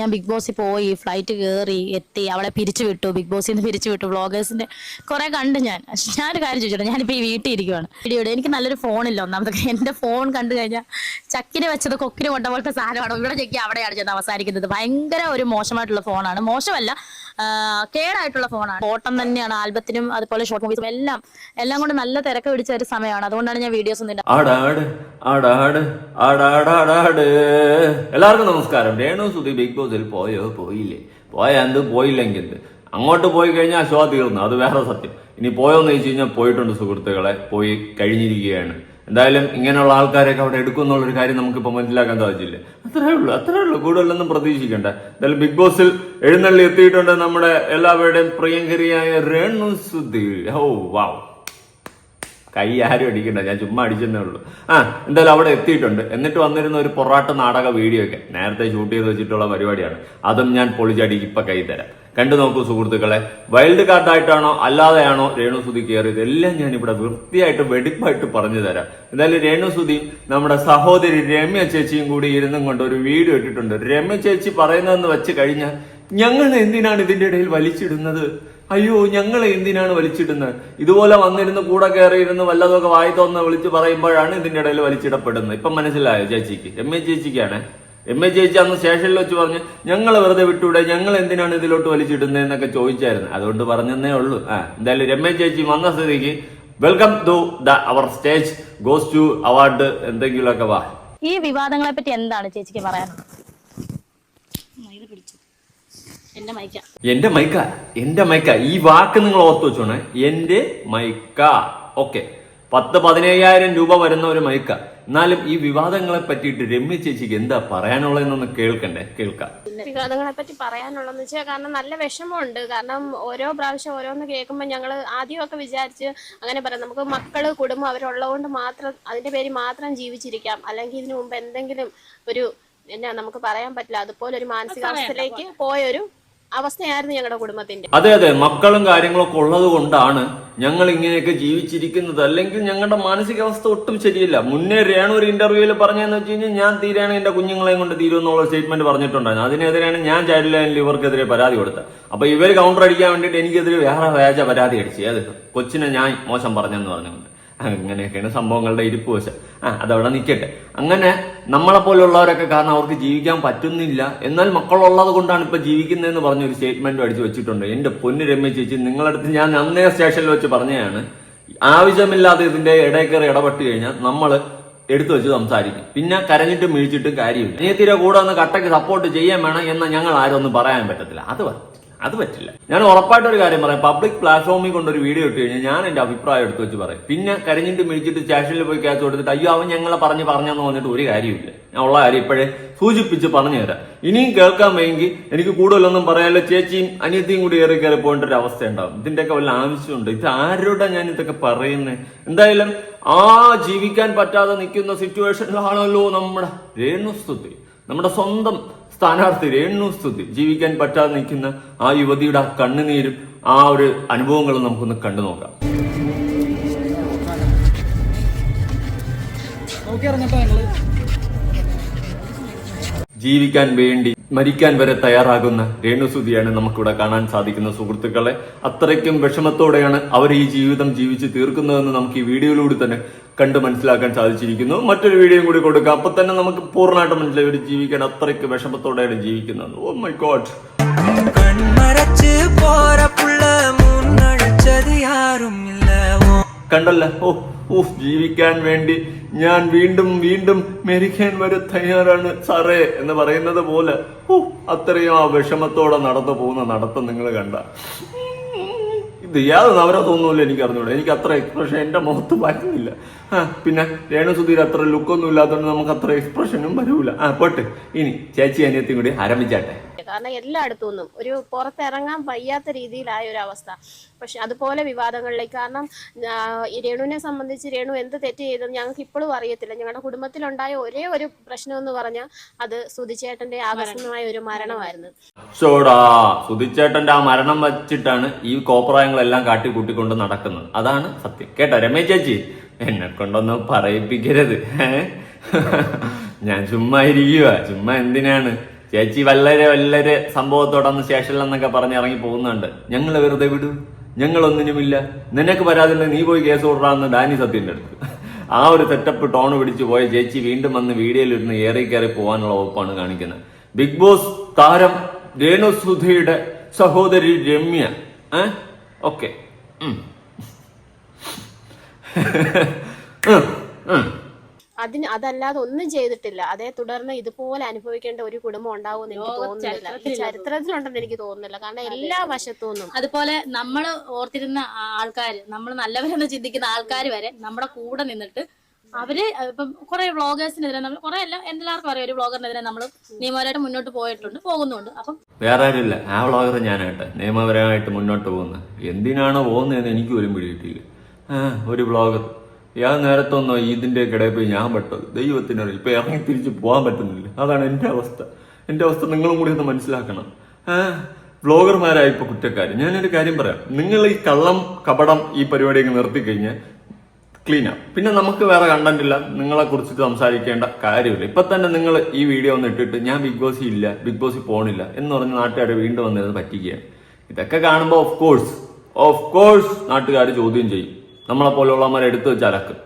ഞാൻ ബിഗ് ബോസിൽ പോയി ഫ്ലൈറ്റ് കയറി എത്തി അവളെ പിരിച്ചു വിട്ടു ബിഗ് ബോസിൽ നിന്ന് പിരിച്ചു വിട്ടു വ്ളോഗേഴ്സിന്റെ കുറെ കണ്ട് ഞാൻ. ഞാനൊരു കാര്യം ചോദിച്ചോട്ടെ ഞാനിപ്പോ ഈ വീട്ടിൽ ഇരിക്കുവാണ്. വീഡിയോയുടെ എനിക്ക് നല്ലൊരു ഫോണില്ല ഒന്നാമതൊക്കെ. എന്റെ ഫോൺ കണ്ടു കഴിഞ്ഞാൽ ചക്കിന് വെച്ചത് കൊക്കിന് കൊണ്ട പോലത്തെ സാധനമാണ്. ഇവിടെ ചെക്കി അവിടെയാണ് ചെന്ന് അവസാനിക്കുന്നത്. ഭയങ്കര ഒരു മോശമായിട്ടുള്ള ഫോണാണ് മോശമല്ല. കേടായിട്ടുള്ള ഫോണാണ് ഓട്ടം തന്നെയാണ് ആൽബത്തിനും അതുപോലെ ഷോർട്ട് മൂവീസും എല്ലാം. എല്ലാം കൊണ്ട് നല്ല തിരക്ക് പിടിച്ച ഒരു സമയമാണ്. അതുകൊണ്ടാണ് ഞാൻ വീഡിയോസ് ഒന്നും എല്ലാവർക്കും നമസ്കാരം. രേണു സുധി ബിഗ് ബോസിൽ പോയോ? പോയില്ലേ. പോയ എന്ത്? പോയില്ലെങ്കിൽ അങ്ങോട്ട് പോയി കഴിഞ്ഞാൽ ഷോ തീർന്നു. അത് വേറെ സത്യം. ഇനി പോയോന്ന് ചോദിച്ചു കഴിഞ്ഞാൽ പോയിട്ടുണ്ട് സുഹൃത്തുക്കളെ. പോയി കഴിഞ്ഞിരിക്കുകയാണ്. എന്തായാലും ഇങ്ങനെയുള്ള ആൾക്കാരെയൊക്കെ അവിടെ എടുക്കും എന്നുള്ളൊരു കാര്യം നമുക്കിപ്പോൾ മനസ്സിലാക്കാൻ സാധിച്ചില്ല? അത്രേ ഉള്ളൂ അത്രേ ഉള്ളൂ. കൂടുതലൊന്നും പ്രതീക്ഷിക്കണ്ട. എന്തായാലും ബിഗ് ബോസിൽ എഴുന്നള്ളി എത്തിയിട്ടുണ്ട് നമ്മുടെ എല്ലാവരുടെയും പ്രിയങ്കരിയായ രേണു സുധീർ. ഓ വാവ്. കൈ ആരും അടിക്കണ്ട ഞാൻ ചുമ്മാ അടിച്ചെന്നേ ഉള്ളൂ. ആ എന്തായാലും അവിടെ എത്തിയിട്ടുണ്ട്. എന്നിട്ട് വന്നിരുന്ന ഒരു പൊറാട്ട നാടക വീഡിയോ ഒക്കെ നേരത്തെ ഷൂട്ട് ചെയ്ത് വെച്ചിട്ടുള്ള പരിപാടിയാണ്. അതും ഞാൻ പൊളിച്ചടിക്ക് ഇപ്പൊ കൈ തരാം. കണ്ടു നോക്കൂ സുഹൃത്തുക്കളെ. വൈൽഡ് കാർഡായിട്ടാണോ അല്ലാതെയാണോ രേണുസുതി കയറിയത് എല്ലാം ഞാൻ ഇവിടെ വൃത്തിയായിട്ട് വെടിപ്പായിട്ട് പറഞ്ഞു തരാം. എന്തായാലും രേണുസുതിയും നമ്മുടെ സഹോദരി രമ്യ ചേച്ചിയും കൂടി ഇരുന്നും കൊണ്ട് ഒരു വീഡിയോ ഇട്ടിട്ടുണ്ട്. രമ്യ ചേച്ചി പറയുന്നതെന്ന് വെച്ച് കഴിഞ്ഞാൽ ഞങ്ങൾ എന്തിനാണ് ഇതിന്റെ ഇടയിൽ വലിച്ചിടുന്നത്? അയ്യോ ഞങ്ങൾ എന്തിനാണ് വലിച്ചിടുന്നത്? ഇതുപോലെ വന്നിരുന്ന് കൂടെ കയറിയിരുന്ന് വല്ലതൊക്കെ വായി തോന്നുന്ന വിളിച്ച് പറയുമ്പോഴാണ് ഇതിന്റെ ഇടയിൽ വലിച്ചിടപ്പെടുന്നത്. ഇപ്പം മനസ്സിലായോ ചേച്ചിക്ക്? രമ്യ ചേച്ചിക്കാണേ എം എ ചേച്ചി അന്ന് സ്റ്റേഷനിൽ വെച്ച് പറഞ്ഞ് ഞങ്ങൾ വെറുതെ വിട്ടൂടെ? ഞങ്ങൾ എന്തിനാണ് ഇതിലോട്ട് വലിച്ചിടുന്നത്? എന്നൊക്കെ ചോദിച്ചായിരുന്നു. അതുകൊണ്ട് പറഞ്ഞതേ ഉള്ളൂ. ആ എന്തായാലും രമ്യ ചേച്ചി വന്ന സ്ഥിതിക്ക് welcome to the our stage goes to award എന്തെങ്കിലുമൊക്കെ വാ. ഈ വിവാദങ്ങളെ പറ്റി എന്താണ് ചേച്ചിക്ക് പറയാനുള്ളത് എന്റെ മൈക്ക. എന്റെ മൈക്ക? എന്റെ മൈക്ക? ഈ വാക്ക് നിങ്ങൾ ഓർത്തു വെച്ചോണേ. എന്റെ മൈക്ക. ഓക്കെ. പത്ത് പതിനയ്യായിരം രൂപ വരുന്ന ഒരു മൈക്ക. എന്നാലും ഈ വിവാദങ്ങളെ പറ്റിയിട്ട് രമ്യ ചേച്ചിക്ക് എന്താ പറയാനുള്ളതെന്നൊന്ന് കേൾക്കണ്ടേ? കേൾക്കാം. വിവാദങ്ങളെ പറ്റി പറയാനുള്ളതെന്ന് വെച്ചാൽ കാരണം നല്ല വിഷമമുണ്ട്. കാരണം ഓരോ പ്രാവശ്യം ഓരോന്ന് കേൾക്കുമ്പോൾ ഞങ്ങൾ ആദ്യമൊക്കെ വിചാരിച്ച് അങ്ങനെ പറയാം. നമുക്ക് മക്കൾ കുടുംബം അവരുള്ളതുകൊണ്ട് മാത്രം അതിന്റെ പേര് മാത്രം ജീവിച്ചിരിക്കാം. അല്ലെങ്കിൽ ഇതിനു മുമ്പ് എന്തെങ്കിലും ഒരു എന്നാ നമുക്ക് പറയാൻ പറ്റില്ല. അതുപോലെ ഒരു മാനസികാവസ്ഥയിലേക്ക് പോയൊരു അവസ്ഥയായിരുന്നു ഞങ്ങളുടെ കുടുംബത്തിന്റെ. അതെ അതെ. മക്കളും കാര്യങ്ങളൊക്കെ ഉള്ളത് കൊണ്ടാണ് ഞങ്ങൾ ഇങ്ങനെയൊക്കെ ജീവിച്ചിരിക്കുന്നത്. അല്ലെങ്കിൽ ഞങ്ങളുടെ മാനസികാവസ്ഥ ഒട്ടും ശരിയല്ല. മുന്നേ രേണു ഒരു ഇന്റർവ്യൂവിൽ പറഞ്ഞതെന്ന് വെച്ച് കഴിഞ്ഞാൽ ഞാൻ തീരാണ് എന്റെ കുഞ്ഞുങ്ങളെയും കൊണ്ട് തീരുമെന്നുള്ള സ്റ്റേറ്റ്മെന്റ് പറഞ്ഞിട്ടുണ്ടായിരുന്നു അതിനെതിരെയാണ് ഞാൻ ചൈൽഡ് ലൈനിൽ ഇവർക്കെതിരെ പരാതി കൊടുത്തത്. അപ്പൊ ഇവർ കൗണ്ടർ അടിക്കാൻ വേണ്ടിയിട്ട് എനിക്കെതിരെ വേറെ വ്യാജ പരാതി അടിച്ചു. അത് കൊച്ചിനെ ഞാൻ മോശം പറഞ്ഞെന്ന് പറഞ്ഞുകൊണ്ട്. അങ്ങനെയൊക്കെയാണ് സംഭവങ്ങളുടെ ഇരിപ്പ് വശം. ആ അതവിടെ നിൽക്കട്ടെ അങ്ങനെ നമ്മളെ പോലുള്ളവരൊക്കെ കാരണം അവർക്ക് ജീവിക്കാൻ പറ്റുന്നില്ല. എന്നാൽ മക്കളുള്ളത് കൊണ്ടാണ് ഇപ്പൊ ജീവിക്കുന്നതെന്ന് പറഞ്ഞൊരു സ്റ്റേറ്റ്മെന്റ് അടിച്ചു വെച്ചിട്ടുണ്ട്. എന്റെ പൊന്നു രമ്യ ചേച്ചി നിങ്ങളടുത്ത് ഞാൻ അന്നേ സ്റ്റേഷനിൽ വെച്ച് പറഞ്ഞതാണ്. ആവശ്യമില്ലാതെ ഇതിന്റെ ഇടയിൽ ഇടപെട്ട് കഴിഞ്ഞാൽ നമ്മൾ എടുത്തു വെച്ച് സംസാരിക്കും. പിന്നെ കരഞ്ഞിട്ടും മിഴിച്ചിട്ടും കാര്യമില്ല. അനിയത്തിരെ കൂടെ ഒന്ന് കട്ടയ്ക്ക് സപ്പോർട്ട് ചെയ്യാൻ വേണം എന്ന് ഞങ്ങൾ ആരും ഒന്നും പറയാൻ പറ്റത്തില്ല. അത് പറ്റില്ല അത് പറ്റില്ല. ഞാൻ ഉറപ്പായിട്ട് ഒരു കാര്യം പറയാം. പബ്ലിക് പ്ലാറ്റ്ഫോമിൽ കൊണ്ട് ഒരു വീഡിയോ ഇട്ട് കഴിഞ്ഞാൽ ഞാൻ എന്റെ അഭിപ്രായം എടുത്തു വെച്ച് പറയും. പിന്നെ കരഞ്ഞിട്ട് മിഴിച്ചിട്ട് സ്റ്റേഷനിൽ പോയി ക്യാച്ച് കൊടുത്തിട്ട് അയ്യോ അവൻ ഞങ്ങളെ പറഞ്ഞ് പറഞ്ഞെന്ന് പറഞ്ഞിട്ട് ഒരു കാര്യമില്ല ഞാൻ ഉള്ള കാര്യം ഇപ്പോഴേ സൂചിപ്പിച്ച് പറഞ്ഞു തരാം. ഇനിയും കേൾക്കാൻ വയ്യെങ്കിൽ എനിക്ക് കൂടുതലൊന്നും പറയാനുള്ള ചേച്ചിയും അനിയത്തിയും കൂടി ഏറി കയറി പോകേണ്ട ഒരു അവസ്ഥ ഉണ്ടാവും. ഇതിന്റെയൊക്കെ വല്ല ആവശ്യമുണ്ട്? ഇത് ആരോടാ ഞാൻ ഇതൊക്കെ പറയുന്നത് എന്തായാലും ആ ജീവിക്കാൻ പറ്റാതെ നിൽക്കുന്ന സിറ്റുവേഷനിലാണല്ലോ നമ്മുടെ രേണുസ്തുതി. നമ്മുടെ സ്വന്തം സ്ഥാനാർത്ഥി രേണുസ്തുതി ജീവിക്കാൻ പറ്റാതെ നിൽക്കുന്ന ആ യുവതിയുടെ ആ കണ്ണുനീരും ആ ഒരു അനുഭവങ്ങളും നമുക്കൊന്ന് കണ്ടു നോക്കാം. ജീവിക്കാൻ വേണ്ടി മരിക്കാൻ വരെ തയ്യാറാകുന്ന രേണുസുതിയാണ് നമുക്കിവിടെ കാണാൻ സാധിക്കുന്ന സുഹൃത്തുക്കളെ. അത്രയ്ക്കും വിഷമത്തോടെയാണ് അവർ ഈ ജീവിതം ജീവിച്ച് തീർക്കുന്നതെന്ന് നമുക്ക് ഈ വീഡിയോയിലൂടെ തന്നെ കണ്ട് മനസ്സിലാക്കാൻ സാധിച്ചിരിക്കുന്നു. മറ്റൊരു വീഡിയോ കൂടി കൊടുക്കാം. അപ്പൊ തന്നെ നമുക്ക് പൂർണമായിട്ട് മനസ്സിലായി ഒരു ജീവിക്കാൻ അത്രയ്ക്ക് വിഷമത്തോടെയാണ് ജീവിക്കുന്നത്. ഓ മൈ ഗോഡ് കൺമറച്ച് പോറപ്പുള്ള പുള്ള മുന്നഴിച്ചത് കണ്ടല്ല? ഓ ഊഫ് ജീവിക്കാൻ വേണ്ടി ഞാൻ വീണ്ടും വീണ്ടും മരിക്കാൻ വരെ തയ്യാറാണ് സാറേ എന്ന് പറയുന്നത് പോലെ. ഓ അത്രയും ആ വിഷമത്തോടെ നടന്നു പോകുന്ന നടത്തം നിങ്ങൾ കണ്ട. ഇത് യാതൊന്നും അവരെ നവരത്തൊന്നുമില്ല എനിക്ക് അറിഞ്ഞൂടെ എനിക്ക് അത്ര എക്സ്പ്രഷൻ എന്റെ മുഖത്ത് വരുന്നില്ല. ആ പിന്നെ രേണു സുധീർ അത്ര ലുക്കൊന്നും ഇല്ലാത്തതുകൊണ്ട് നമുക്ക് അത്ര എക്സ്പ്രഷനും വരൂല. ആ പോട്ടെ. ഇനി ചേച്ചി അനിയത്തിയും കൂടി ആരംഭിച്ചാട്ടെ. കാരണം എല്ലായിടത്തു നിന്നും ഒരു പുറത്തിറങ്ങാൻ വയ്യാത്ത രീതിയിലായ ഒരു അവസ്ഥ. പക്ഷെ അതുപോലെ വിവാദങ്ങളിലേക്ക് കാരണം രേണുവിനെ സംബന്ധിച്ച് രേണു എന്ത് തെറ്റ് ചെയ്തെന്ന് ഞങ്ങൾക്ക് ഇപ്പോഴും അറിയത്തില്ല. ഞങ്ങളുടെ കുടുംബത്തിലുണ്ടായ ഒരേ ഒരു പ്രശ്നം എന്ന് പറഞ്ഞാൽ അത് സുതിച്ചേട്ടന്റെ ആകർഷണമായ ഒരു മരണമായിരുന്നു. ഷോടാ സുധിച്ചേട്ടന്റെ ആ മരണം വച്ചിട്ടാണ് ഈ കോപ്രായങ്ങളെല്ലാം കാട്ടിക്കൂട്ടിക്കൊണ്ട് നടക്കുന്നത്. അതാണ് സത്യം. കേട്ടോ രമേ ചേച്ചി? എന്നെ കൊണ്ടൊന്നും പറയിപ്പിക്കരുത്. ഞാൻ ചുമ്മാ ഇരിക്കുക ചുമ്മാ എന്തിനാണ്? ചേച്ചി വളരെ വളരെ സംഭവത്തോടൊന്ന് സ്റ്റേഷനിലെന്നൊക്കെ പറഞ്ഞ് ഇറങ്ങി പോകുന്നുണ്ട്. ഞങ്ങൾ വെറുതെ വിടും. ഞങ്ങളൊന്നിനുമില്ല. നിനക്ക് പരാതില്ല നീ പോയി കേസ് കൊടുറാന്ന് ഡാനി സത്യന്റെ അടുത്ത്. ആ ഒരു സെറ്റപ്പ് ടോൺ പിടിച്ചു പോയ ചേച്ചി വീണ്ടും വന്ന് വീഡിയോയിലിരുന്ന് ഏറി കയറി പോകാനുള്ള വകുപ്പാണ് കാണിക്കുന്നത്. ബിഗ് ബോസ് താരം രേണു സുധയുടെ സഹോദരി രമ്യ. ഏ? ഓക്കെ. അതിന് അതല്ലാതെ ഒന്നും ചെയ്തിട്ടില്ല. അതേ തുടർന്ന് ഇതുപോലെ അനുഭവിക്കേണ്ട ഒരു കുടുംബം ഉണ്ടാവുമെന്ന് എനിക്ക് തോന്നുന്നില്ല. ചരിത്രത്തിലുണ്ടെന്ന് എനിക്ക് തോന്നുന്നില്ല. കാരണം എല്ലാ വശത്തു നിന്നും അതുപോലെ നമ്മൾ ഓർത്തിരുന്ന ആൾക്കാർ നമ്മൾ നല്ലവരെന്ന് ചിന്തിക്കുന്ന ആൾക്കാർ വരെ നമ്മുടെ കൂടെ നിന്നിട്ട് അവർ ഇപ്പം കുറെ വ്ളോഗേഴ്സിനെതിരെ നമ്മൾ കുറെ എല്ലാം എല്ലാവർക്കും അറിയാം. ഒരു വ്ളോഗറിനെതിരെ നമ്മൾ നിയമപരമായിട്ട് മുന്നോട്ട് പോയിട്ടുണ്ട് പോകുന്നുണ്ട്. അപ്പം വേറെ ആരുമില്ല. ആ വ്ളോഗർ ഞാനായിട്ട് നിയമപരമായിട്ട് മുന്നോട്ട് പോകുന്നത് എന്തിനാണ് പോകുന്നതെന്ന് എനിക്ക് ഒരു പിടികിട്ടിയില്ല. ആ ഒരു വ്ളോഗർ. ഇയാൾ നേരത്തെ ഒന്നോ ഇതിന്റെ കിടയിൽ പോയി ഞാൻ പെട്ടത്. ദൈവത്തിനറിയാം ഇപ്പം ഇറങ്ങി തിരിച്ച് പോകാൻ പറ്റുന്നില്ല. അതാണ് എന്റെ അവസ്ഥ. എന്റെ അവസ്ഥ നിങ്ങളും കൂടി ഒന്ന് മനസ്സിലാക്കണം. ആ ഇപ്പോൾ കുറ്റക്കാർ ഞാനൊരു കാര്യം പറയാം. നിങ്ങൾ ഈ കള്ളം കപടം ഈ പരിപാടിയൊക്കെ നിർത്തി കഴിഞ്ഞാൽ ആവും പിന്നെ നമുക്ക് വേറെ കണ്ടന്റ് ഇല്ല. നിങ്ങളെ കുറിച്ചിട്ട് സംസാരിക്കേണ്ട കാര്യമില്ല. ഇപ്പൊ തന്നെ നിങ്ങൾ ഈ വീഡിയോ ഒന്ന് ഇട്ടിട്ട് ഞാൻ ബിഗ് ബോസിൽ ഇല്ല ബിഗ് ബോസിൽ പോണില്ല എന്ന് പറഞ്ഞ് നാട്ടുകാർ വീണ്ടും വന്നിരുന്ന് പറ്റിക്കുകയാണ്. ഇതൊക്കെ കാണുമ്പോൾ ഓഫ് കോഴ്സ് ഓഫ് കോഴ്സ് നാട്ടുകാർ ചോദ്യം ചെയ്യും. നമ്മളെ പോലുള്ളവന്മാരെ എടുത്തു വെച്ച് അലക്കും.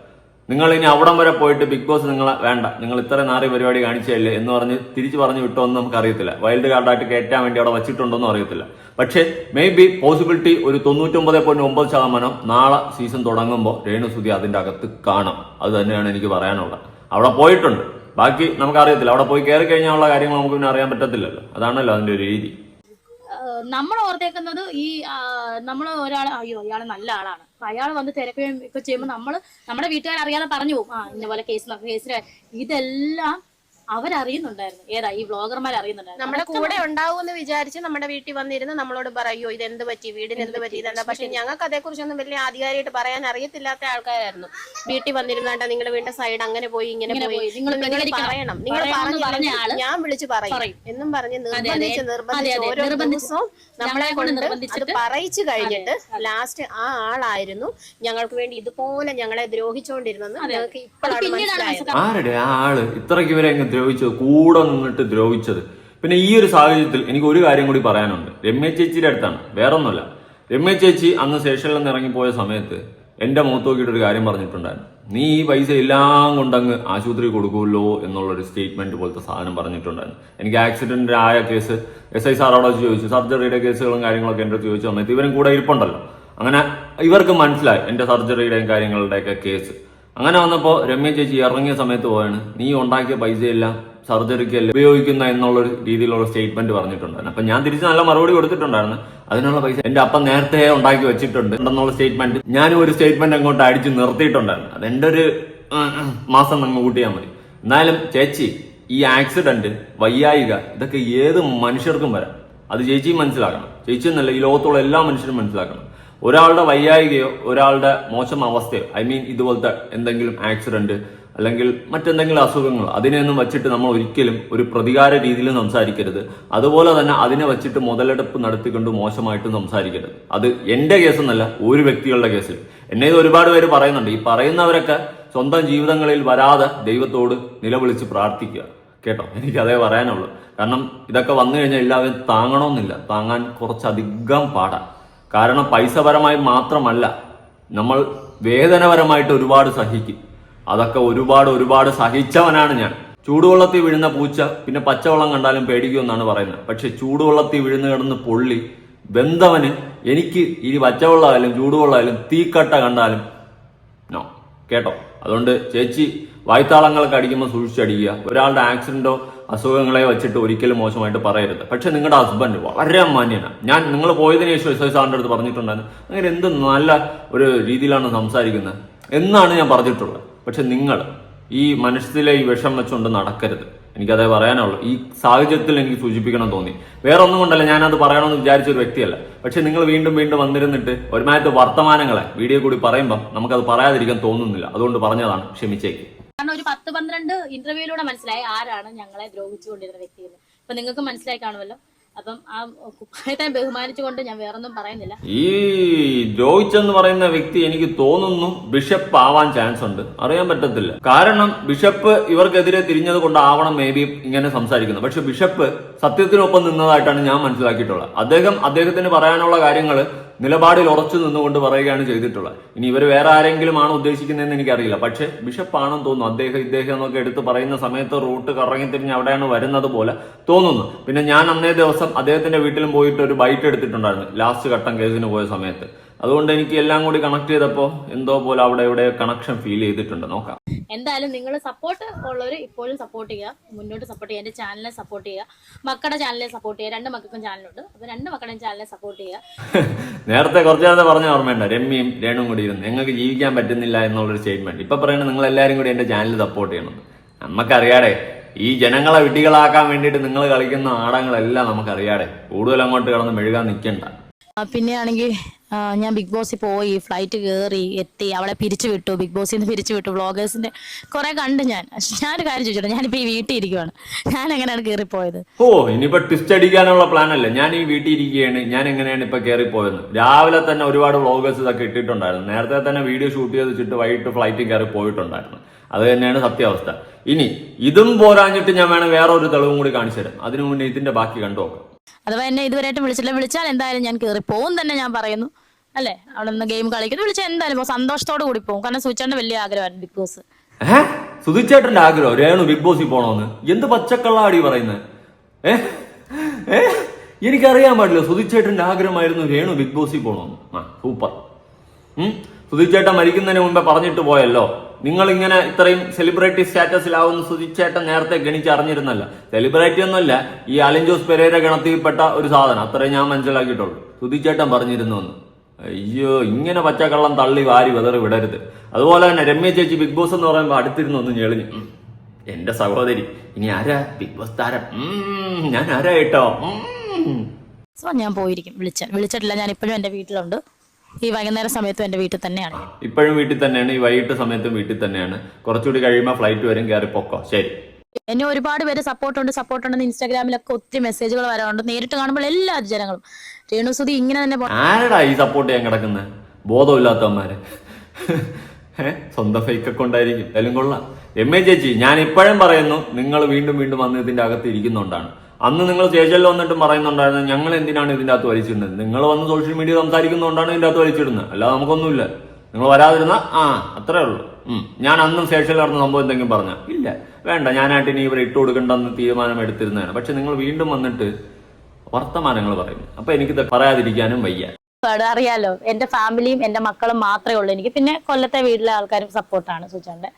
നിങ്ങൾ ഇനി അവിടം വരെ പോയിട്ട് ബിഗ് ബോസ് നിങ്ങൾ വേണ്ട. നിങ്ങൾ ഇത്ര നാറി പരിപാടി കാണിച്ചതല്ലേ എന്ന് പറഞ്ഞ് തിരിച്ചു പറഞ്ഞു വിട്ടോ എന്ന് നമുക്ക് അറിയത്തില്ല. വൈൽഡ് കാർഡായിട്ട് കയറ്റാൻ വേണ്ടി അവിടെ വെച്ചിട്ടുണ്ടോന്നും അറിയത്തില്ല. പക്ഷേ മേ ബി പോസിബിലിറ്റി ഒരു തൊണ്ണൂറ്റൊമ്പത് പോയിന്റ് ഒമ്പത് ശതമാനം നാളെ സീസൺ തുടങ്ങുമ്പോൾ രേണുസുതി അതിന്റെ അകത്ത് കാണാം. അത് തന്നെയാണ് എനിക്ക് പറയാനുള്ളത്. അവിടെ പോയിട്ടുണ്ട്. ബാക്കി നമുക്ക് അറിയത്തില്ല അവിടെ പോയി കയറി കഴിഞ്ഞാൽ ഉള്ള കാര്യങ്ങൾ നമുക്ക് പിന്നെ അറിയാൻ പറ്റത്തില്ലല്ലോ. അതാണല്ലോ അതിന്റെ ഒരു രീതി. നമ്മൾ ഓർത്തേക്കുന്നത് ഈ നമ്മൾ ഒരാൾ അയ്യോ ഇയാൾ നല്ല ആളാണ്. അയാൾ വന്ന് തിരക്കുകയും ഒക്കെ ചെയ്യുമ്പോൾ നമ്മൾ നമ്മുടെ വീട്ടുകാർ അറിയാതെ പറഞ്ഞു പോകും. ആ ഇന്ന പോലെ കേസ് കേസിൽ ഇതെല്ലാം അവരറിയുന്നുണ്ടായിരുന്നു. ഏതാ ഈ വ്ളോഗർമാർ അറിയുന്നുണ്ടായിരുന്നു നമ്മുടെ കൂടെ ഉണ്ടാവുമെന്ന് വിചാരിച്ച് നമ്മുടെ വീട്ടിൽ വന്നിരുന്ന്. നമ്മളോട് പറയോ ഇത് എന്ത് പറ്റി? വീടിന് എന്ത് പറ്റി? ഇതെന്താ? പക്ഷെ ഞങ്ങൾക്ക് അതേക്കുറിച്ചൊന്നും വലിയ ആധികാരികമായിട്ട് പറയാൻ അറിയത്തില്ലാത്ത ആൾക്കാരായിരുന്നു. വീട്ടിൽ വന്നിരുന്നാണ്ട് നിങ്ങളുടെ വീടിന്റെ സൈഡ് അങ്ങനെ പോയി ഇങ്ങനെ പോയി. നിങ്ങൾ. പറയണം. നിങ്ങൾ പറഞ്ഞു പറഞ്ഞ ഞാൻ വിളിച്ച് പറയും. എന്നും പറഞ്ഞ് നിർബന്ധിച്ച് നിർബന്ധിച്ച് ഓരോ ദിവസവും നമ്മളെ കൊണ്ട് അത് പറയിച്ചു കഴിഞ്ഞിട്ട് ലാസ്റ്റ് ആ ആളായിരുന്നു. ഞങ്ങൾക്ക് വേണ്ടി ഇതുപോലെ ഞങ്ങളെ ദ്രോഹിച്ചുകൊണ്ടിരുന്നെന്ന് ഞങ്ങൾക്ക് ഇപ്പോഴാണ് മനസ്സിലായത്. ആരുടെ? ആ ആൾ ഇത്രയ്ക്ക് ഇവരെ അങ്ങ് ദ്രോഹിച്ചത് കൂടെ നിന്നിട്ട് ദ്രോഹിച്ചത്. പിന്നെ ഈ ഒരു സാഹചര്യത്തിൽ എനിക്ക് ഒരു കാര്യം കൂടി പറയാനുണ്ട്. രമ്യ ചേച്ചിയുടെ അടുത്താണ് വേറൊന്നുമല്ല. രമ്യ ചേച്ചി അന്ന് സ്റ്റേഷനിൽ നിന്ന് ഇറങ്ങിപ്പോയ സമയത്ത് എന്റെ മുഖത്ത് ഒരു കാര്യം പറഞ്ഞിട്ടുണ്ടായിരുന്നു. നീ ഈ പൈസ എല്ലാം കൊണ്ടങ്ങ് ആശുപത്രി കൊടുക്കുമല്ലോ എന്നുള്ളൊരു സ്റ്റേറ്റ്മെന്റ് പോലത്തെ സാധനം പറഞ്ഞിട്ടുണ്ടായിരുന്നു. എനിക്ക് ആക്സിഡന്റ് ആയ കേസ് എസ് ഐ സാറോട് ചോദിച്ചു. സർജറിയുടെ കേസുകളും കാര്യങ്ങളൊക്കെ എന്റെ അടുത്ത് ചോദിച്ചു. സമയത്ത് ഇവരും കൂടെ ഇരിപ്പുണ്ടല്ലോ. അങ്ങനെ ഇവർക്ക് മനസ്സിലായി എന്റെ സർജറിയുടെയും കാര്യങ്ങളുടെയൊക്കെ കേസ് അങ്ങനെ വന്നപ്പോ രമ്യ ചേച്ചി ഇറങ്ങിയ സമയത്ത് പോയാണ് നീ ഉണ്ടാക്കിയ പൈസയെല്ലാം സർജറിക്കല്ല ഉപയോഗിക്കുന്ന എന്നുള്ളൊരു രീതിയിലുള്ള സ്റ്റേറ്റ്മെന്റ് പറഞ്ഞിട്ടുണ്ടായിരുന്നു. അപ്പൊ ഞാൻ തിരിച്ച് നല്ല മറുപടി കൊടുത്തിട്ടുണ്ടായിരുന്നു. അതിനുള്ള പൈസ എന്റെ അപ്പം നേരത്തെ ഉണ്ടാക്കി വെച്ചിട്ടുണ്ട് എന്നുള്ള സ്റ്റേറ്റ്മെന്റ് ഞാനും ഒരു സ്റ്റേറ്റ്മെന്റ് അങ്ങോട്ട് അടിച്ച് നിർത്തിയിട്ടുണ്ടായിരുന്നു. അതെന്റെ ഒരു മാസം നമ്മൾ കൂട്ടിയാൽ മതി. എന്നാലും ചേച്ചി ഈ ആക്സിഡന്റ് വയ്യായിക ഇതൊക്കെ ഏത് മനുഷ്യർക്കും വരാം. അത് ചേച്ചിയും മനസ്സിലാക്കണം. ചേച്ചി എന്നല്ല ഈ ലോകത്തുള്ള എല്ലാ മനുഷ്യരും മനസ്സിലാക്കണം. ഒരാളുടെ വയ്യായികയോ ഒരാളുടെ മോശം അവസ്ഥയോ ഐ മീൻ ഇതുപോലത്തെ എന്തെങ്കിലും ആക്സിഡന്റ് അല്ലെങ്കിൽ മറ്റെന്തെങ്കിലും അസുഖങ്ങൾ അതിനെയൊന്നും വെച്ചിട്ട് നമ്മൾ ഒരിക്കലും ഒരു പ്രതികാര രീതിയിൽ സംസാരിക്കരുത്. അതുപോലെ തന്നെ അതിനെ വെച്ചിട്ട് മുതലെടുപ്പ് നടത്തിക്കൊണ്ട് മോശമായിട്ട് സംസാരിക്കരുത്. അത് എന്റെ കേസെന്നല്ല ഒരു വ്യക്തികളുടെ കേസിൽ എന്നെ ഇത് ഒരുപാട് പേര് പറയുന്നുണ്ട്. ഈ പറയുന്നവരൊക്കെ സ്വന്തം ജീവിതങ്ങളിൽ വരാതെ ദൈവത്തോട് നിലവിളിച്ച് പ്രാർത്ഥിക്കുക. കേട്ടോ? എനിക്ക് അതേ പറയാനുള്ളൂ. കാരണം ഇതൊക്കെ വന്നു കഴിഞ്ഞാൽ എല്ലാവരും താങ്ങണമെന്നില്ല. താങ്ങാൻ കുറച്ചധികം പാടാണ് കാരണം പൈസപരമായി മാത്രമല്ല നമ്മൾ വേദനപരമായിട്ട് ഒരുപാട് സഹിക്കും. അതൊക്കെ ഒരുപാട് ഒരുപാട് സഹിച്ചവനാണ് ഞാൻ. ചൂടുവെള്ളത്തിൽ വീഴുന്ന പൂച്ച പിന്നെ പച്ചവെള്ളം കണ്ടാലും പേടിക്കുമെന്നാണ് പറയുന്നത്. പക്ഷെ ചൂടുവെള്ളത്തിൽ വീഴുന്ന കിടന്ന് പൊള്ളി ബന്ധവന് എനിക്ക് ഇനി പച്ചവെള്ളമായാലും ചൂടുവെള്ളമായാലും തീക്കട്ട കണ്ടാലും നോ. കേട്ടോ? അതുകൊണ്ട് ചേച്ചി വായ്ത്താളങ്ങളൊക്കെ അടിക്കുമ്പോൾ സൂക്ഷിച്ചടിക്കുക. ഒരാളുടെ ആക്സിഡന്റോ അസുഖങ്ങളെ വെച്ചിട്ട് ഒരിക്കലും മോശമായിട്ട് പറയരുത്. പക്ഷെ നിങ്ങളുടെ ഹസ്ബൻഡ് വളരെ മാന്യനാണ് ഞാൻ നിങ്ങൾ പോയതിനു ശേഷം എസ് ഐ സാറിന്റെ അടുത്ത് പറഞ്ഞിട്ടുണ്ടായിരുന്നു. അങ്ങനെ എന്ത് നല്ല ഒരു രീതിയിലാണ് സംസാരിക്കുന്നത് എന്നാണ് ഞാൻ പറഞ്ഞിട്ടുള്ളത്. പക്ഷെ നിങ്ങൾ ഈ മനസ്സിലെ ഈ വിഷം വെച്ചുകൊണ്ട് നടക്കരുത്. എനിക്കതേ പറയാനുള്ളൂ. ഈ സാഹചര്യത്തിൽ എനിക്ക് സൂചിപ്പിക്കണം തോന്നി. വേറെ ഒന്നും കൊണ്ടല്ല ഞാനത് പറയണമെന്ന് വിചാരിച്ച ഒരു വ്യക്തിയല്ല. പക്ഷെ നിങ്ങൾ വീണ്ടും വീണ്ടും വന്നിരുന്നിട്ട് ഒരുമാരത്തെ വർത്തമാനങ്ങളെ വീഡിയോ കൂടി പറയുമ്പോൾ നമുക്കത് പറയാതിരിക്കാൻ തോന്നുന്നില്ല. അതുകൊണ്ട് പറഞ്ഞതാണ് ക്ഷമിച്ചേക്ക്. കാരണം ഒരു പത്ത് പന്ത്രണ്ട് ഇന്റർവ്യൂയിലൂടെ മനസ്സിലായി ആരാണ് ഞങ്ങളെ ദ്രോഹിച്ചുകൊണ്ടിരുന്ന വ്യക്തി എന്ന് അപ്പൊ നിങ്ങൾക്ക് മനസ്സിലായി കാണുമല്ലോ. അപ്പം ആ കുപ്പായത്തെ ബഹുമാനിച്ചുകൊണ്ട് ഞാൻ വേറൊന്നും പറയുന്നില്ല. ഈ എന്ന് പറയുന്ന വ്യക്തി എനിക്ക് തോന്നുന്നു ബിഷപ്പ് ആവാൻ ചാൻസ് ഉണ്ട്. അറിയാൻ പറ്റത്തില്ല. കാരണം ബിഷപ്പ് ഇവർക്കെതിരെ തിരിഞ്ഞത് കൊണ്ടാവണം മേ ബി ഇങ്ങനെ സംസാരിക്കുന്നത്. പക്ഷെ ബിഷപ്പ് സത്യത്തിനൊപ്പം നിന്നതായിട്ടാണ് ഞാൻ മനസ്സിലാക്കിയിട്ടുള്ളത്. അദ്ദേഹം അദ്ദേഹത്തിന് പറയാനുള്ള കാര്യങ്ങൾ നിലപാടിൽ ഉറച്ചു നിന്നുകൊണ്ട് പറയുകയാണ് ചെയ്തിട്ടുള്ളത്. ഇനി ഇവർ വേറെ ആരെങ്കിലും ആണ് ഉദ്ദേശിക്കുന്നതെന്ന് എനിക്കറിയില്ല. പക്ഷേ ബിഷപ്പാണെന്ന് തോന്നുന്നു. അദ്ദേഹം ഇദ്ദേഹം എന്നൊക്കെ എടുത്ത് പറയുന്ന സമയത്ത് റൂട്ട് കറങ്ങി തിരിഞ്ഞ് അവിടെയാണ് വരുന്നത് പോലെ തോന്നുന്നു. പിന്നെ ഞാൻ അന്നേ ദിവസം അദ്ദേഹത്തിന്റെ വീട്ടിലും പോയിട്ട് ഒരു ബൈറ്റ് എടുത്തിട്ടുണ്ടായിരുന്നു. ലാസ്റ്റ് ഘട്ടം കേസിന് പോയ സമയത്ത്. അതുകൊണ്ട് എനിക്ക് എല്ലാം കൂടി കണക്ട് ചെയ്തപ്പോൾ എന്തോ പോലെ അവിടെ ഇവിടെ കണക്ഷൻ ഫീൽ ചെയ്തിട്ടുണ്ട്. നോക്കാം. എന്തായാലും നിങ്ങൾ സപ്പോർട്ട് ഉള്ളവർ ഇപ്പോഴും സപ്പോർട്ട് ചെയ്യുക. മുന്നോട്ട് സപ്പോർട്ട് ചെയ്യുക. എന്റെ ചാനലിനെ സപ്പോർട്ട് ചെയ്യുക. മക്കളുടെ ചാനലിനെ സപ്പോർട്ട് ചെയ്യുക. രണ്ട് മക്കൾക്കും ചാനലുണ്ട് അപ്പോൾ രണ്ട് മക്കളുടെയും ചാനലിനെ സപ്പോർട്ട് ചെയ്യുക. നേരത്തെ കുറച്ച് നേരത്തെ പറഞ്ഞ ഓർമ്മയുണ്ട്. രമ്യയും രേണും കൂടി ഇരുന്ന് ഞങ്ങൾക്ക് ജീവിക്കാൻ പറ്റുന്നില്ല എന്നുള്ളൊരു സ്റ്റേറ്റ്മെന്റ് ഇപ്പൊ പറയുന്നത് നിങ്ങൾ എല്ലാവരും കൂടി എന്റെ ചാനൽ സപ്പോർട്ട് ചെയ്യണം. നമുക്കറിയാടെ ഈ ജനങ്ങളെ വിട്ടികളാക്കാൻ വേണ്ടിയിട്ട് നിങ്ങൾ കളിക്കുന്ന ആടങ്ങളെല്ലാം നമുക്കറിയാടെ. കൂടുതൽ അങ്ങോട്ട് കിടന്ന് മെഴുകാൻ നിൽക്കണ്ട. പിന്നെയാണെങ്കിൽ ഞാൻ ബിഗ് ബോസിൽ പോയി ഫ്ലൈറ്റ് കയറി എത്തി അവളെ പിരിച്ചു വിട്ടു ബിഗ് ബോസിൽ നിന്ന് പിരിച്ചു വിട്ടു വ്ളോഗേഴ്സിന്റെ കുറെ കണ്ട് ഞാൻ. ഞാനൊരു കാര്യം ചോദിച്ചോട്ടെ ഞാനിപ്പോ ഈ വീട്ടിൽ ഇരിക്കുവാണ്. ഞാൻ എങ്ങനെയാണ് കയറി പോയത് ഓ ഇനിയിപ്പോ ട്വിസ്റ്റ് അടിക്കാനുള്ള പ്ലാൻ അല്ല? ഞാൻ ഈ വീട്ടിൽ ഇരിക്കുകയാണ് ഞാൻ എങ്ങനെയാണ് ഇപ്പൊ കയറി പോയത് രാവിലെ തന്നെ ഒരുപാട് വ്ളോഗേഴ്സ് ഇതൊക്കെ ഇട്ടിട്ടുണ്ടായിരുന്നു. നേരത്തെ തന്നെ വീഡിയോ ഷൂട്ട് ചെയ്ത് വെച്ചിട്ട് വൈകിട്ട് ഫ്ലൈറ്റിൽ കയറി പോയിട്ടുണ്ടായിരുന്നു. അത് തന്നെയാണ് സത്യാവസ്ഥ. ഇനി ഇതും പോരാഞ്ഞിട്ട് ഞാൻ വേണം വേറെ ഒരു തെളിവും കൂടി കാണിച്ചു തരാം. അതിനു മുന്നേ ഇതിന്റെ ബാക്കി കണ്ടു നോക്കാം. അഥവാ എന്നെ ഇതുവരെയായിട്ട് വിളിച്ചില്ല വിളിച്ചാൽ എന്തായാലും ഞാൻ കയറി പോകും തന്നെ ഞാൻ പറയുന്നു. അല്ലേ? അവിടെ നിന്ന് ഗെയിം കളിക്കുന്നു. വിളിച്ചാൽ എന്തായാലും സന്തോഷത്തോട് കൂടി പോകും കാരണം സൂചിച്ചാണ്ട് വലിയ ആഗ്രഹമാണ് ബിഗ് ബോസ് സുധിച്ചേട്ടന്റെ ആഗ്രഹം. രേണു ബിഗ് ബോസിൽ പോണോന്ന്. എന്ത് പച്ചക്കള്ളാടി പറയുന്നത് ഏ ഏ എനിക്കറിയാൻ പാടില്ല. സുധിച്ചേട്ടന്റെ ആഗ്രഹമായിരുന്നു രേണു ബിഗ് ബോസിൽ പോണോന്ന്. സൂപ്പർ. സുധിച്ചേട്ടൻ മരിക്കുന്നതിന് മുമ്പേ പറഞ്ഞിട്ട് പോയല്ലോ. നിങ്ങൾ ഇങ്ങനെ ഇത്രയും സെലിബ്രിറ്റി സ്റ്റാറ്റസിലാവുന്ന സുതിച്ചേട്ടൻ നേരത്തെ ഗണിച്ചറിഞ്ഞിരുന്നല്ല. സെലിബ്രിറ്റി ഒന്നുമല്ല ഈ അലൻ ജോസ് പെരേര ഗണത്തിൽപ്പെട്ട ഒരു സാധനം. അത്രയും ഞാൻ മനസ്സിലാക്കിയിട്ടുള്ളൂ. സുതിച്ചേട്ടൻ പറഞ്ഞിരുന്നു എന്ന് അയ്യോ ഇങ്ങനെ പച്ചക്കള്ളം തള്ളി വാരി വെതറി വിടരുത്. അതുപോലെ തന്നെ രമ്യ ചേച്ചി ബിഗ് ബോസ് എന്ന് പറയുമ്പോൾ അടുത്തിരുന്ന് ഒന്ന് ഞെളിഞ്ഞു. എന്റെ സഹോദരി ഇനി ആരാ ബിഗ് ബോസ് താരം? ഞാൻ ആരാ കേട്ടോ? സോ ഞാൻ പോയിരിക്കും. വിളിച്ചാൽ വിളിച്ചിട്ടില്ല. ഞാൻ ഇപ്പോഴും എന്റെ വീട്ടിലുണ്ട്. ഈ വൈകുന്നേര സമയത്തും എന്റെ വീട്ടിൽ തന്നെയാണ്. ഇപ്പോഴും വീട്ടിൽ തന്നെയാണ് ഈ വൈകിട്ട് സമയത്തും വീട്ടിൽ തന്നെയാണ്. കുറച്ചുകൂടി കഴിയുമ്പോൾ ഫ്ലൈറ്റ് വരും കയറി പൊക്കോ. ശരി. എന്നെ ഒരുപാട് പേര് സപ്പോർട്ട് ഉണ്ട് സപ്പോർട്ട് ഉണ്ടെന്ന് ഇൻസ്റ്റാഗ്രാമിലൊക്കെ ഒത്തിരി മെസ്സേജുകൾ വരാറുണ്ട്. നേരിട്ട് കാണുമ്പോൾ എല്ലാ ജനങ്ങളും. രേണുസുതി ഇങ്ങനെ തന്നെ പോ- ആരടാ ഈ സപ്പോർട്ട് ചെയ്യാൻ കിടക്കുന്നത് ബോധമില്ലാത്തവന്മാര്. ഏ സ്വന്തം ഫേക്ക് ഒക്കെ ഉണ്ടായിരിക്കും എല്ലാം കൊള്ളാം. എം എ ചേച്ചി ഞാൻ ഇപ്പോഴും പറയുന്നു നിങ്ങൾ വീണ്ടും വീണ്ടും വന്ന് ഇതിന്റെ അകത്ത് ഇരിക്കുന്നുണ്ടാണ്. അന്ന് നിങ്ങൾ സ്റ്റേജിൽ വന്നിട്ട് പറയുന്നുണ്ടായിരുന്നു ഞങ്ങൾ എന്തിനാണ് ഇതിന്റെ അകത്ത് വലിച്ചിടുന്നത്? നിങ്ങൾ വന്ന് സോഷ്യൽ മീഡിയ സംസാരിക്കുന്നതുകൊണ്ടാണ് ഇതിന്റെ അകത്ത് വലിച്ചിടുന്നത്. അല്ലാതെ നമുക്കൊന്നുമില്ല. നിങ്ങൾ വരാതിരുന്ന ആ അത്രേ ഉള്ളൂ. ഞാൻ അന്നും സ്റ്റേഷനിൽ നടന്ന സംഭവം എന്തെങ്കിലും പറഞ്ഞ ഇല്ല. വേണ്ട ഞാനായിട്ട് ഇനി ഇവരെ ഇട്ട് കൊടുക്കണ്ടെന്ന് തീരുമാനം എടുത്തിരുന്നതാണ്. പക്ഷെ നിങ്ങൾ വീണ്ടും വന്നിട്ട് വർത്തമാനങ്ങൾ പറയുന്നു. അപ്പൊ എനിക്കിത് പറയാതിരിക്കാനും വയ്യ. അറിയാലോ. എന്റെ ഫാമിലിയും എന്റെ മക്കളും മാത്രമേ ഉള്ളൂ. എനിക്ക് പിന്നെ കൊല്ലത്തെ വീട്ടിലെ ആൾക്കാരും സപ്പോർട്ടാണ് സുചാന്റെ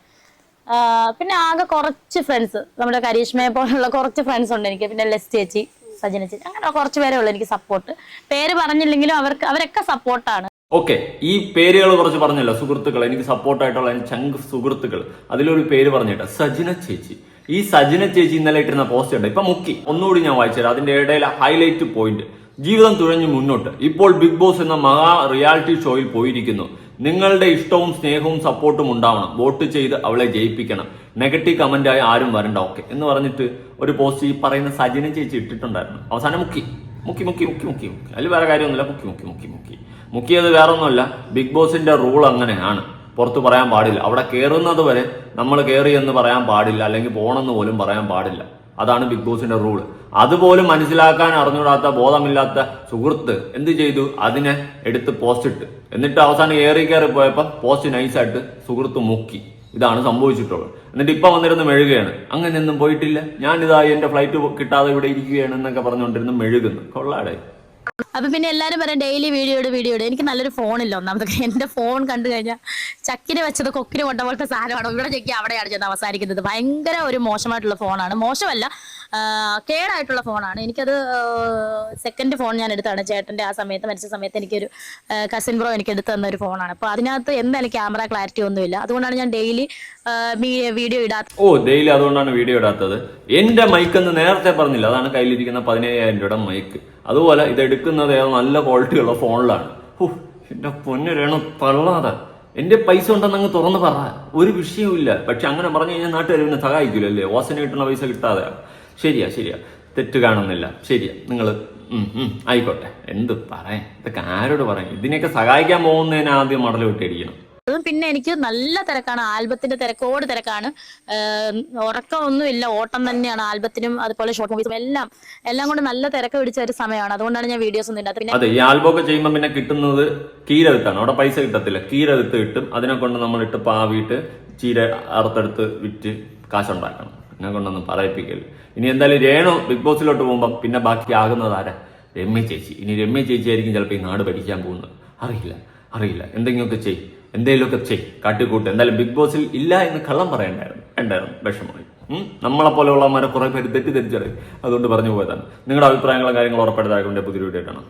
പിന്നെ ആകെ കുറച്ച് ഫ്രണ്ട്സ് നമ്മുടെ കരീഷ്മയെ പോലുള്ള കുറച്ച് ഫ്രണ്ട്സ് ഉണ്ട് എനിക്ക്. പിന്നെ ലെസ് ചേച്ചി സജന ചേച്ചി അങ്ങനെ കുറച്ച് പേരേ ഉള്ളൂ എനിക്ക് സപ്പോർട്ട് പേര് പറഞ്ഞില്ലെങ്കിലും അവർക്ക് അവരൊക്കെ സപ്പോർട്ടാണ് ഓക്കെ ഈ പേരുകൾ കുറച്ച് പറഞ്ഞല്ലോ സുഹൃത്തുക്കൾ. എനിക്ക് സപ്പോർട്ടായിട്ടുള്ള ചങ്ക് സുഹൃത്തുക്കൾ. അതിലൊരു പേര് പറഞ്ഞിട്ട് സജിന ചേച്ചി. ഈ സജിന ചേച്ചി ഇന്നലെ ഇട്ടിരുന്ന പോസ്റ്റ് ഉണ്ട് ഇപ്പൊ മുക്കി. ഒന്നുകൂടി ഞാൻ വായിച്ചുതരാം. അതിന്റെ ഇടയിൽ ഹൈലൈറ്റ് പോയിന്റ് ജീവിതം തുഴഞ്ഞു മുന്നോട്ട്. ഇപ്പോൾ ബിഗ് ബോസ് എന്ന മഹാ റിയാലിറ്റി ഷോയിൽ പോയിരിക്കുന്നു. നിങ്ങളുടെ ഇഷ്ടവും സ്നേഹവും സപ്പോർട്ടും ഉണ്ടാവണം. വോട്ട് ചെയ്ത് അവളെ ജയിപ്പിക്കണം. നെഗറ്റീവ് കമന്റ് ആയി ആരും വരണ്ട ഓക്കെ എന്ന് പറഞ്ഞിട്ട് ഒരു പോസ്റ്റ് ഈ പറയുന്ന സജിന ചേച്ചി ഇട്ടിട്ടുണ്ടായിരുന്നു. അവസാനം മുക്കി. മുക്കി മുക്കി മുക്കി മുക്കി മുക്കി. അതിൽ വേറെ കാര്യമൊന്നുമില്ല. മുക്കി മുക്കി മുക്കി മുക്കി. മുക്കിയത് വേറെ ഒന്നുമല്ല ബിഗ് ബോസിന്റെ റൂൾ അങ്ങനെയാണ്. പുറത്ത് പറയാൻ പാടില്ല. അവിടെ കയറുന്നത് വരെ നമ്മൾ കയറി എന്ന് പറയാൻ പാടില്ല. അല്ലെങ്കിൽ പോണെന്ന് പോലും പറയാൻ പാടില്ല. അതാണ് ബിഗ് ബോസിന്റെ റൂൾ അതുപോലും മനസ്സിലാക്കാൻ അറിഞ്ഞുകൂടാത്ത ബോധമില്ലാത്ത സുഹൃത്ത് എന്ത് ചെയ്തു? അതിനെ എടുത്ത് പോസ്റ്റ് ഇട്ട് എന്നിട്ട് അവസാനം ഏറി കയറി പോയപ്പോ പോസ്റ്റ് നൈസായിട്ട് സുഹൃത്ത് മുക്കി. ഇതാണ് സംഭവിച്ചിട്ടുള്ളത്. എന്നിട്ട് ഇപ്പൊ വന്നിരുന്ന് മെഴുകയാണ് അങ്ങനെയൊന്നും പോയിട്ടില്ല. ഞാൻ ഇതായി എന്റെ ഫ്ലൈറ്റ് കിട്ടാതെ ഇവിടെ ഇരിക്കുകയാണ് എന്നൊക്കെ പറഞ്ഞുകൊണ്ടിരുന്ന് മെഴുകുന്നു. കൊള്ളാടെ. അപ്പൊ പിന്നെ എല്ലാരും പറയാം ഡെയിലി വീഡിയോ വീഡിയോ ഇട്. എനിക്ക് നല്ലൊരു ഫോൺ ഇല്ല ഒന്നാമതൊക്കെ. എന്റെ ഫോൺ കണ്ടു കഴിഞ്ഞാൽ ചക്കിന് വെച്ചത് കൊക്കിന് കൊണ്ട പോലത്തെ സാധനമാണ്. ഇവിടെ ചെക്കി അവിടെയാണ് ചെന്ന് അവസാനിക്കുന്നത്. ഭയങ്കര ഒരു മോശമായിട്ടുള്ള ഫോണാണ് മോശമല്ല കേടായിട്ടുള്ള ഫോണാണ് എനിക്കത് സെക്കൻഡ് ഫോൺ ഞാൻ എടുത്താണ്. ചേട്ടന്റെ ആ സമയത്ത് മരിച്ച സമയത്ത് എനിക്കൊരു കസിൻ ബ്രോ എനിക്ക് എടുത്തു തന്ന ഒരു ഫോണാണ് അപ്പൊ അതിനകത്ത് എന്തായാലും ക്യാമറ ക്ലാരിറ്റി ഒന്നുമില്ല. അതുകൊണ്ടാണ് ഞാൻ ഡെയിലി വീഡിയോ ഇടാത്ത ഓ ഡെയിലി അതുകൊണ്ടാണ് വീഡിയോ ഇടാത്തത്. എന്റെ മൈക്ക് എന്ന് നേരത്തെ പറഞ്ഞില്ല. അതാണ് കയ്യിലിരിക്കുന്ന പതിനയ്യായിരം രൂപയുടെ മൈക്ക് അതുപോലെ ഇത് എടുക്കുന്നത് നല്ല ക്വാളിറ്റിയുള്ള ഫോണിലാണ് എന്റെ പൊന്നൊരെണ്ണം തള്ളാതെ. എന്റെ പൈസ ഉണ്ടെന്ന് അങ്ങ് തുറന്ന് പറ. ഒരു വിഷയവുമില്ല പക്ഷെ അങ്ങനെ പറഞ്ഞു കഴിഞ്ഞാൽ നാട്ടുകാർ പിന്നെ സഹായിക്കില്ലല്ലേ ഓസന് കിട്ടുന്ന പൈസ കിട്ടാതെ ശരിയാ ശരിയാ. തെറ്റ് കാണുന്നില്ല. ശരിയാ. നിങ്ങൾ ആയിക്കോട്ടെ. എന്ത് പറയാൻ? ഇതൊക്കെ ആരോട് പറയാം ഇതിനെയൊക്കെ സഹായിക്കാൻ പോകുന്നതിന് ആദ്യം മടൽ വിട്ടടിക്കണം അതും പിന്നെ എനിക്ക് നല്ല തിരക്കാണ്. ആൽബത്തിന്റെ തിരക്കോട് തിരക്കാണ്. ഉറക്കമൊന്നുമില്ല. ഓട്ടം തന്നെയാണ് ആൽബത്തിനും അതുപോലെ ഷോർട്ട് മൂവീസും എല്ലാം. എല്ലാം കൊണ്ട് നല്ല തിരക്ക് പിടിച്ച ഒരു സമയമാണ്. അതുകൊണ്ടാണ് ഞാൻ വീഡിയോസ് ഒന്നും ഇല്ലാത്ത പിന്നെ അതെ ഈ ആൽബം ഒക്കെ ചെയ്യുമ്പോൾ പിന്നെ കിട്ടുന്നത് കീരഴുത്താണ്. അവിടെ പൈസ കിട്ടത്തില്ല. കീരഴുത്ത് കിട്ടും. അതിനെ കൊണ്ട് നമ്മൾ ഇട്ട് പാവിയിട്ട് ചീര അറുത്തെടുത്ത് വിറ്റ് കാശുണ്ടാക്കണം. എന്നെ കൊണ്ടൊന്നും പറയിപ്പിക്കൽ ഇനി എന്തായാലും രേണു ബിഗ് ബോസിലോട്ട് പോകുമ്പോൾ പിന്നെ ബാക്കി ആകുന്നത് ആരാ? രമ്യ ചേച്ചി. ഇനി രമ്യ ചേച്ചി ആയിരിക്കും ചിലപ്പോൾ ഈ നാട് പഠിക്കാൻ പോകുന്നത്. അറിയില്ല. അറിയില്ല. എന്തെങ്കിലുമൊക്കെ ചെയ് എന്തെങ്കിലുമൊക്കെ ചെയ് കാട്ടിക്കൂട്ട്. എന്തായാലും ബിഗ് ബോസിൽ ഇല്ല എന്ന് കള്ളം പറയണ്ടായിരുന്നു. ഉണ്ടായിരുന്നു വിഷമമായി? നമ്മളെ പോലെയുള്ളവന്മാരെ കുറെ പേര് തെറ്റിദ്ധരിച്ചറിയും അതുകൊണ്ട് പറഞ്ഞു പോയതാണ്. നിങ്ങളുടെ അഭിപ്രായങ്ങളും കാര്യങ്ങളും ഉറപ്പെടുത്താറുണ്ട് പുതിയ വീഡിയോ കാണാം.